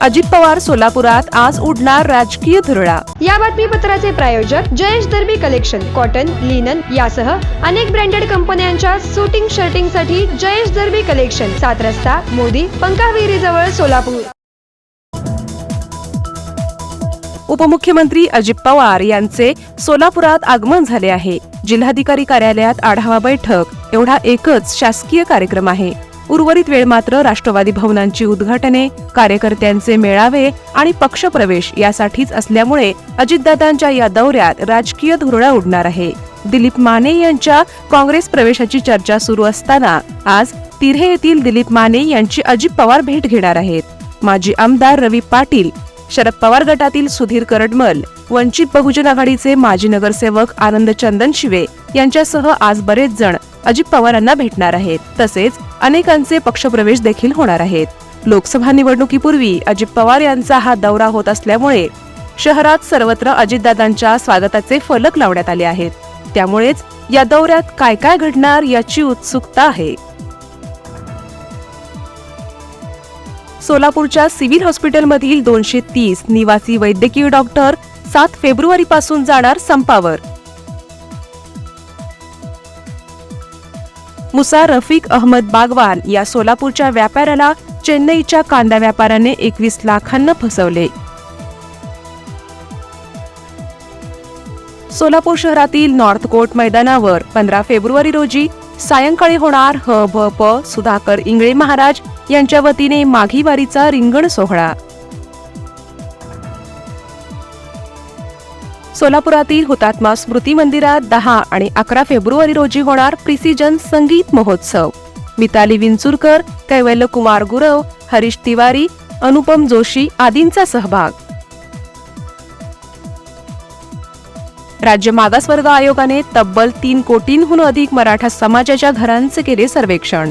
अजित पवार सोलापुरात आज उडणार राजकीय धुरळा. या बातमीपत्राचे प्रायोजक Jayesh Darbi collection cotton linen यासह अनेक ब्रँडेड कंपन्यांच्या सुटिंग शर्टिंगसाठी जयेश दर्बी कलेक्शन सात रस्ता मोदी पंकाविरी जवळ सोलापूर. उपमुख्यमंत्री अजित पवार यांचे सोलापुरात आगमन झाले आहे. जिल्हाधिकारी कार्यालयात आढावा बैठक. एवढा एकच शासकीय कार्यक्रम आहे. उर्वरित वेळ मात्र राष्ट्रवादी भवनांची उद्घाटने कार्यकर्त्यांचे मेळावे आणि पक्षप्रवेश यासाठीच असल्यामुळे अजितदादांच्या या दौऱ्यात राजकीय धुरळा उडणार आहे. दिलीप माने यांच्या काँग्रेस प्रवेशाची चर्चा सुरू असताना आज तिऱ्हे येथील दिलीप माने यांची अजित पवार भेट घेणार आहेत. माजी आमदार रवी पाटील शरद पवार गटातील सुधीर करडमल वंचित बहुजन आघाडीचे माजी नगरसेवक आनंद चंदन शिवे यांच्यासह आज बरेच जण अजित पवारांना भेटणार आहेत. तसेच अनेकांचे पक्षप्रवेश देखील होणार आहेत. लोकसभा निवडणुकीपूर्वी अजित पवार यांचा हा दौरा होत असल्यामुळे शहरात सर्वत्र अजितदादांच्या स्वागताचे फलक लावण्यात आले आहेत. त्यामुळेच या दौऱ्यात काय काय घडणार याची उत्सुकता आहे. सोलापूरच्या सिव्हिल हॉस्पिटलमधील दोनशे तीस निवासी वैद्यकीय डॉक्टर सात फेब्रुवारीपासून जाणार संपावर. मुसा रफिक अहमद बागवान या सोलापूरच्या व्यापाऱ्याला चेन्नईच्या कांदा व्यापाऱ्याने एकवीस लाखांना फसवले. सोलापूर शहरातील नॉर्थ कोर्ट मैदानावर पंधरा फेब्रुवारी रोजी सायंकाळी होणार ह भ प सुधाकर इंगळे महाराज यांच्या वतीने माघीवारीचा रिंगण सोहळा. सोलापुरातील हुतात्मा स्मृती मंदिरात दहा आणि अकरा फेब्रुवारी रोजी होणार प्रिसिजन संगीत महोत्सव. मिताली विंचुरकर कैवल्य कुमार गुरव हरीश तिवारी अनुपम जोशी आदींचा सहभाग. राज्य मागासवर्ग आयोगाने तब्बल तीन कोटींहून अधिक मराठा समाजाच्या घरांचे केले सर्वेक्षण.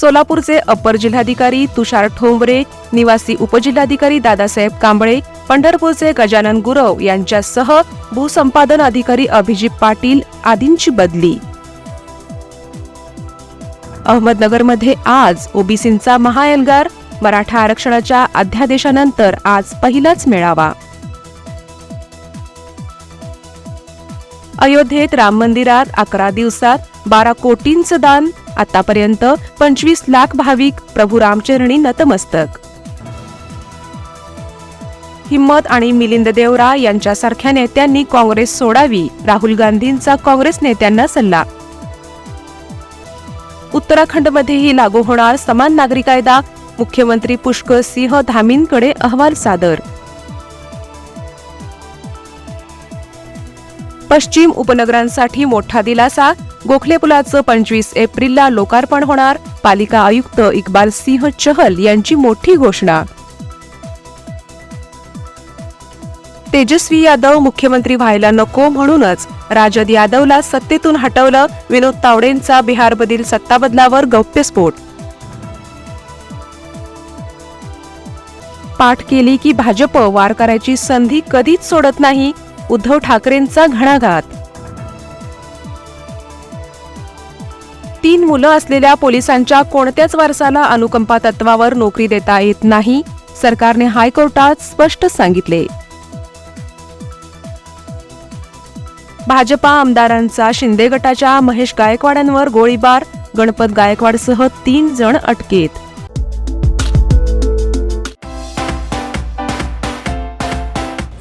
सोलापूरचे अपर जिल्हाधिकारी तुषार ठोंबरे निवासी उपजिल्हाधिकारी दादासाहेब कांबळे पंढरपूरचे गजानन गुरव यांच्यासह भूसंपादन अधिकारी अभिजित पाटील आदींची बदली. अहमदनगरमध्ये आज ओबीसींचा महाएल्गार मराठा आरक्षणाच्या अध्यादेशानंतर आज पहिलाच मेळावा. अयोध्येत राम मंदिरात अकरा दिवसात बारा कोटींचं दान आतापर्यंत पंचवीस लाख भाविक प्रभू रामचरणी नतमस्तक. हिम्मत आणि मिलिंद देवरा यांच्यासारख्या नेत्यांनी काँग्रेस सोडावी राहुल गांधींचा काँग्रेस नेत्यांना सल्ला. उत्तराखंडमध्येही लागू होणार समान नागरी कायदा मुख्यमंत्री पुष्कर सिंह धामींकडे अहवाल सादर. पश्चिम उपनगरांसाठी मोठा दिलासा गोखले पुलाचं पंचवीस एप्रिलला लोकार्पण होणार. पालिका आयुक्त इक्बाल सिंह चहल यांची मोठी घोषणा. तेजस्वी यादव मुख्यमंत्री व्हायला नको म्हणूनच राजद यादवला सत्तेतून हटवलं. विनोद तावडेंचा बिहारमधील सत्ताबदलावर गौप्यस्फोट. पाठ केली की भाजप वार करायची संधी कधीच सोडत नाही. उद्धव ठाकरेंचा घणाघात. तीन मुलं असलेल्या पोलिसांच्या कोणत्याच वारसाला अनुकंपा तत्वावर नोकरी देता येत नाही सरकारने हायकोर्टात स्पष्ट सांगितले. भाजपा आमदारांचा शिंदे गटाच्या महेश गायकवाडांवर गोळीबार गणपत गायकवाडसह तीन जण अटकेत.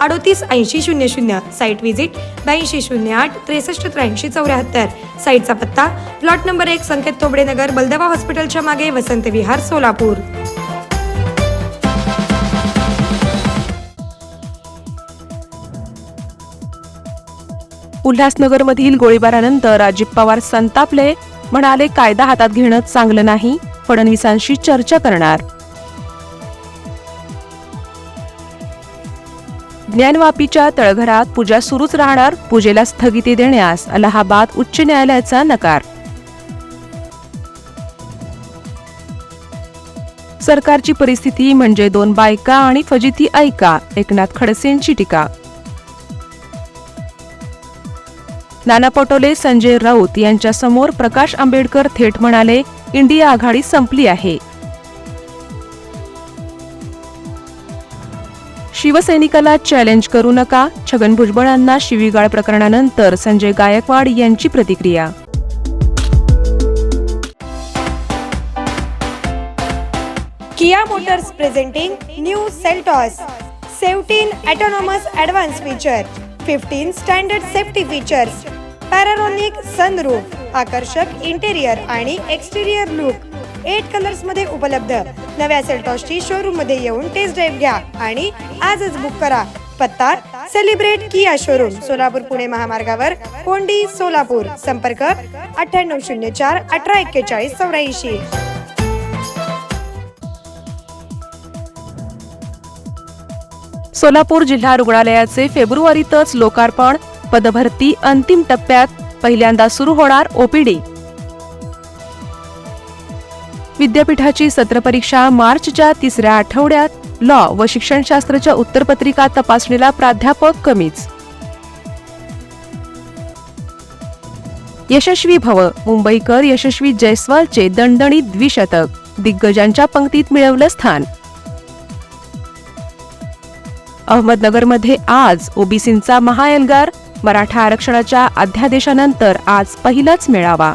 अडोतीस ऐंशी शून्य शून्य साईट व्हिजिट ब्याऐंशी शून्य आठ त्रेसष्ट त्र्याऐंशी चौऱ्याहत्तर. साईटचा पत्ता प्लॉट नंबर एक संकेत तोबडेनगर बलदवा हॉस्पिटलच्या मागे वसंत विहार सोलापूर. उल्हासनगरमधील गोळीबारानंतर अजित पवार संतापले म्हणाले कायदा हातात घेणं चांगलं नाही. फडणवीसांशी चर्चा करणार. ज्ञानवापीच्या तळघरात पूजा सुरूच राहणार पूजेला स्थगिती देण्यास अलाहाबाद उच्च न्यायालयाचा नकार. सरकारची परिस्थिती म्हणजे दोन बायका आणि फजिती ऐका एकनाथ खडसेंची टीका. नाना पटोले संजय राऊत यांच्यासमोर प्रकाश आंबेडकर थेट म्हणाले इंडिया आघाडी संपली आहे. शिवसैनिकाला चॅलेंज करू नका. छगन भुजबळांना शिवीगाळ प्रकरणानंतर संजय गायकवाड यांची प्रतिक्रिया. Kia Motors presenting new Seltos. 17 autonomous advanced feature 15 standard safety features. Panoramic sunroof आकर्षक इंटेरियर आणि एक्सटेरियर लुक एट कलर्समध्ये उपलब्ध. नव्या सेल्टॉसची शोरूममध्ये येऊन टेस्ट ड्राईव्ह घ्या आणि आजच बुक करा. पत्ता celebrate Kia showroom Solapur Pune महामार्गावर कोंडी सोलापूर. संपर्क अठ्ठ्याण्णव शून्य चार अठरा एक्केचाळीस चौऱ्याऐंशी. सोलापूर जिल्हा रुग्णालयाचे फेब्रुवारीतच लोकार्पण पदभरती अंतिम टप्प्यात पहिल्यांदा सुरू होणार ओपीडी विद्यापीठाची सत्र परीक्षा मार्चच्या तिसऱ्या आठवड्यात लॉ व शिक्षणशास्त्राच्या उत्तरपत्रिका तपासणीला प्राध्यापक कमीच. यशस्वी भव मुंबईकर यशस्वी जयस्वालचे दणदणीत द्विशतक दिग्गजांच्या पंक्तीत मिळवलं स्थान. अहमदनगरमध्ये आज ओबीसींचा महाएल्गार मराठा आरक्षणाच्या अध्यादेशानंतर आज पहिलाच मेळावा.